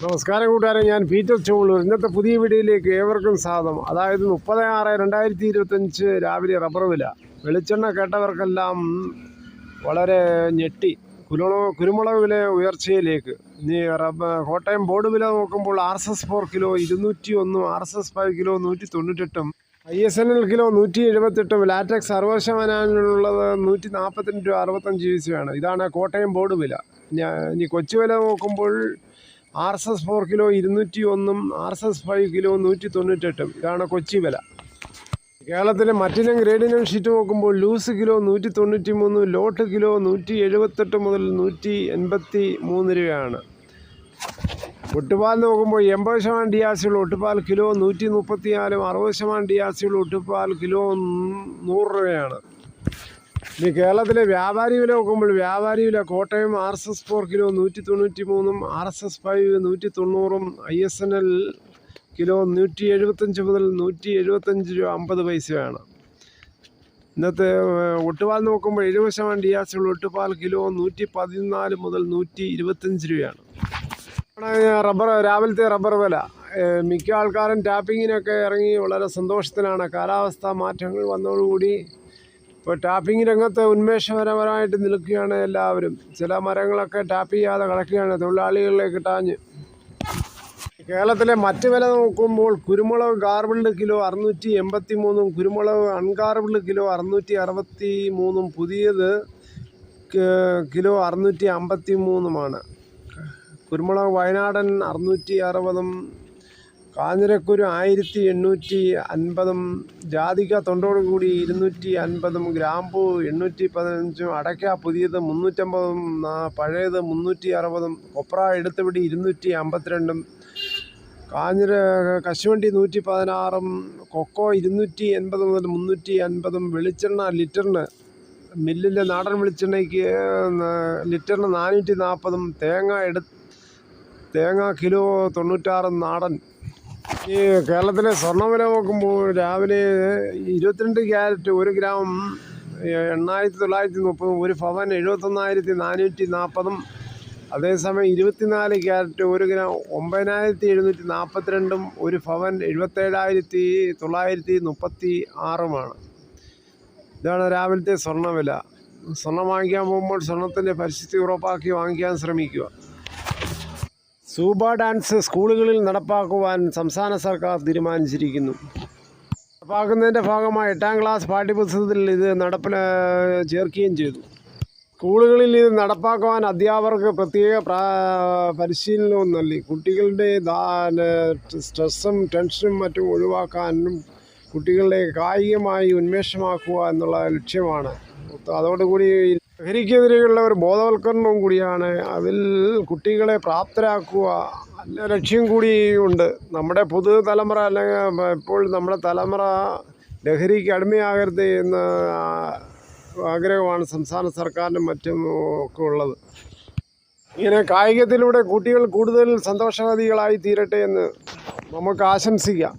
നമസ്കാരം കൂട്ടുകാരെ ഞാൻ പീറ്റർ ചോളൂർ ഇന്നത്തെ പുതിയ വീഡിയോയിലേക്ക് ഏവർക്കും സ്വാഗതം. അതായത് മുപ്പത് ആറ് രണ്ടായിരത്തി ഇരുപത്തഞ്ച് രാവിലെ റബ്ബർ വില. വെളിച്ചെണ്ണ കേട്ടവർക്കെല്ലാം വളരെ ഞെട്ടി. കുരുമുളക് കുരുമുളക് വില ഉയർച്ചയിലേക്ക്. ഇനി റബ്ബർ കോട്ടയം ബോർഡ് വില നോക്കുമ്പോൾ R S S four kilo ഇരുന്നൂറ്റി ഒന്നും R S S five kilo നൂറ്റി തൊണ്ണൂറ്റെട്ടും I S N L kilo നൂറ്റി എഴുപത്തെട്ടും ലാറ്റക്സ് അറുപത് നൂറ്റി നാൽപ്പത്തിരണ്ട് രൂപ അറുപത്തഞ്ച് ഇതാണ് കോട്ടയം ബോർഡ് വില. ഇനി കൊച്ചു വില നോക്കുമ്പോൾ R S S four kilo ഇരുന്നൂറ്റി ഒന്നും R S S five kilo നൂറ്റി തൊണ്ണൂറ്റെട്ടും ഇതാണ് കൊച്ചി വില. കേരളത്തിലെ മറ്റിനം ഗ്രേഡിനം ഷീറ്റ് നോക്കുമ്പോൾ ലൂസ് കിലോ നൂറ്റി തൊണ്ണൂറ്റി മൂന്ന് ലോട്ട് കിലോ നൂറ്റി എഴുപത്തെട്ട് മുതൽ നൂറ്റി എൺപത്തി മൂന്ന് രൂപയാണ്. ഒട്ടുപാൽ നോക്കുമ്പോൾ എൺപത് ശതമാനം ഡിയാസിയുള്ള ഒട്ടുപാൽ കിലോ നൂറ്റി മുപ്പത്തിനാലും അറുപത് ശതമാനം ഡിയാസിയുള്ള ഒട്ടുപാൽ കിലോ നൂറ് രൂപയാണ്. ഇനി കേരളത്തിലെ വ്യാപാരി വില നോക്കുമ്പോൾ വ്യാപാരി വില Kottayam R S S four kilo നൂറ്റി തൊണ്ണൂറ്റി മൂന്നും ആർ എസ് എസ് ഫൈവ് നൂറ്റി തൊണ്ണൂറും I S N L kilo നൂറ്റി എഴുപത്തഞ്ച് മുതൽ നൂറ്റി എഴുപത്തഞ്ച് രൂപ അമ്പത് പൈസയാണ്. ഇന്നത്തെ ഒട്ടുപാൽ നോക്കുമ്പോൾ എഴുപത് ശതമാനം ഡിയാസുള്ള ഒട്ടുപാൽ കിലോ നൂറ്റി പതിനാല് മുതൽ നൂറ്റി ഇരുപത്തഞ്ച് രൂപയാണ്. റബ്ബർ രാവിലത്തെ റബ്ബർ വില. മിക്ക ആൾക്കാരും ടാപ്പിങ്ങിനൊക്കെ ഇറങ്ങി വളരെ സന്തോഷത്തിലാണ്. കാലാവസ്ഥ മാറ്റങ്ങൾ വന്നതോടുകൂടി ഇപ്പോൾ ടാപ്പിംഗ് രംഗത്ത് ഉന്മേഷപരമായിട്ട് നിൽക്കുകയാണ് എല്ലാവരും. ചില മരങ്ങളൊക്കെ ടാപ്പ് ചെയ്യാതെ കിടക്കുകയാണ് തൊഴിലാളികളിലേക്ക് ടാഞ്ഞ്. കേരളത്തിലെ മറ്റ് വില നോക്കുമ്പോൾ കുരുമുളക് ഗാർബിൾഡ് കിലോ അറുന്നൂറ്റി എൺപത്തി മൂന്നും കുരുമുളക് അൺഗാർബിൾഡ് കിലോ അറുന്നൂറ്റി അറുപത്തി മൂന്നും പുതിയത് കിലോ അറുന്നൂറ്റി അമ്പത്തി മൂന്നുമാണ് കുരുമുളക് വയനാടൻ അറുന്നൂറ്റി അറുപതും കാഞ്ഞിരക്കുരു ആയിരത്തി എണ്ണൂറ്റി അൻപതും ജാതിക തൊണ്ടോട് കൂടി ഇരുന്നൂറ്റി അൻപതും ഗ്രാമ്പു എണ്ണൂറ്റി പതിനഞ്ചും അടയ്ക്ക പുതിയത് മുന്നൂറ്റമ്പതും പഴയത് മുന്നൂറ്റി അറുപതും കൊപ്ര എടുത്തുപിടി ഇരുന്നൂറ്റി അമ്പത്തിരണ്ടും കാഞ്ഞിര കശുവണ്ടി നൂറ്റി പതിനാറും കൊക്കോ ഇരുന്നൂറ്റി എൺപത് മുതൽ മുന്നൂറ്റി അൻപതും വെളിച്ചെണ്ണ ലിറ്ററിന് മില്ലിലെ നാടൻ വെളിച്ചെണ്ണയ്ക്ക് ലിറ്ററിന് നാനൂറ്റി നാൽപ്പതും തേങ്ങ എടു തേങ്ങ കിലോ തൊണ്ണൂറ്റാറും നാടൻ. ഈ കേരളത്തിലെ സ്വർണവില നോക്കുമ്പോൾ രാവിലെ ഇരുപത്തിരണ്ട് ക്യാരറ്റ് ഒരു ഗ്രാം എണ്ണായിരത്തി തൊള്ളായിരത്തി മുപ്പതും ഒരു പവൻ എഴുപത്തൊന്നായിരത്തി നാനൂറ്റി നാൽപ്പതും. അതേസമയം ഇരുപത്തിനാല് ക്യാരറ്റ് ഒരു ഗ്രാം ഒമ്പതിനായിരത്തി എഴുന്നൂറ്റി നാൽപ്പത്തിരണ്ടും ഒരു പവൻ എഴുപത്തേഴായിരത്തി തൊള്ളായിരത്തി മുപ്പത്തി ആറുമാണ് ഇതാണ് രാവിലത്തെ സ്വർണവില സ്വർണം വാങ്ങിക്കാൻ പോകുമ്പോൾ സ്വർണത്തിന്റെ പരിസ്ഥിതി ഉറപ്പാക്കി വാങ്ങിക്കാൻ ശ്രമിക്കുക. സൂബ ഡാൻസ് സ്കൂളുകളിൽ നടപ്പാക്കുവാൻ സംസ്ഥാന സർക്കാർ തീരുമാനിച്ചിരിക്കുന്നു. നടപ്പാക്കുന്നതിന്റെ ഭാഗമായി എട്ടാം ക്ലാസ് പാഠ്യപുസ്തകത്തിൽ ഇത് നടപ്പിൽ ചേർക്കുകയും ചെയ്തു. സ്കൂളുകളിൽ ഇത് നടപ്പാക്കുവാൻ അധ്യാപകർക്ക് പ്രത്യേക പ്രാ പരിശീലനവും നൽകി. കുട്ടികളുടെ സ്ട്രെസ്സും ടെൻഷനും മറ്റും ഒഴിവാക്കാനും കുട്ടികളെ കായികമായി ഉന്മേഷമാക്കുക എന്നുള്ള ലക്ഷ്യമാണ്. അതോടുകൂടി ലഹരിക്കെതിരെയുള്ള ഒരു ബോധവൽക്കരണവും കൂടിയാണ് അതിൽ കുട്ടികളെ പ്രാപ്തരാക്കുക. ലക്ഷ്യം കൂടി ഉണ്ട്. നമ്മുടെ പുതുതലമുറ അല്ലെങ്കിൽ ഇപ്പോൾ നമ്മുടെ തലമുറ ലഹരിക്ക് അടിമയാകരുത് എന്ന ആഗ്രഹമാണ് സംസ്ഥാന സർക്കാരിനും മറ്റും ഒക്കെ ഉള്ളത്. ഇങ്ങനെ കായികത്തിലൂടെ കുട്ടികൾ കൂടുതൽ സന്തോഷവാദികളായി തീരട്ടെ എന്ന് നമുക്ക് ആശംസിക്കാം.